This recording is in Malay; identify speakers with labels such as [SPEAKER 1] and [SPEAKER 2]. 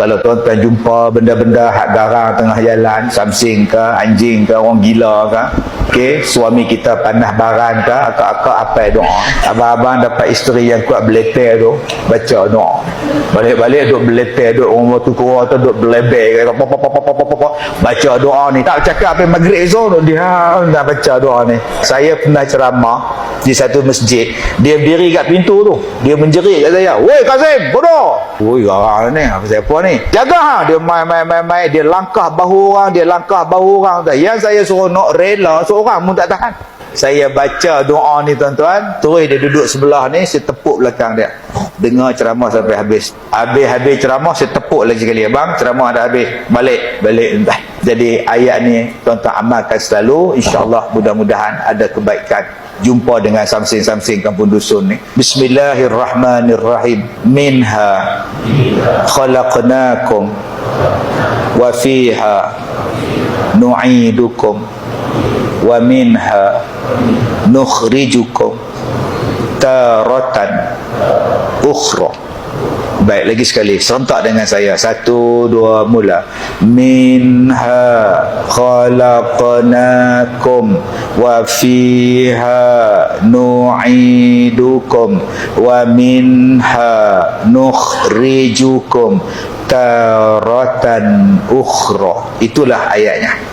[SPEAKER 1] kalau tuan-tuan jumpa benda-benda hak garang tengah jalan samsing ke anjing ke orang gila ke okey suami kita panah baran ke akak-akak apa doa. Abang-abang dapat isteri yang kuat beleter tu baca doa. Balik-balik duk beleter duk orang tu tua tu duk belebek baca doa ni. Tak cakap apa maghrib so dia nak baca doa ni. Saya pernah ceramah di satu masjid. Dia berdiri kat pintu tu. Dia menjerit kat saya woi Kazim bodoh. Woi garang ni. Apa siapa ni jaga ha. Dia main main main dia langkah bahu orang dia langkah bahu orang. Yang saya suruh nak rela seorang pun tak tahan. Saya baca doa ni tuan-tuan. Terus dia duduk sebelah ni saya tepuk belakang dia. Dengar ceramah sampai habis. Habis-habis ceramah saya tepuk lagi sekali. Abang ceramah dah habis. Balik. Balik entah jadi ayat ni tuan-tuan amalkan selalu. insyaAllah mudah-mudahan ada kebaikan. Jumpa dengan samsing-samsing kampung dusun ni. Bismillahirrahmanirrahim. Minha khalaqnakum wa fiha nu'idukum wa minha nukhrijukum taratan ukhra Baik, lagi sekali. Serentak dengan saya. Satu, dua, mula. Minha khalaqnakum wa fiha nu'idukum wa minha nukhrijukum taratan ukhra. Itulah ayatnya.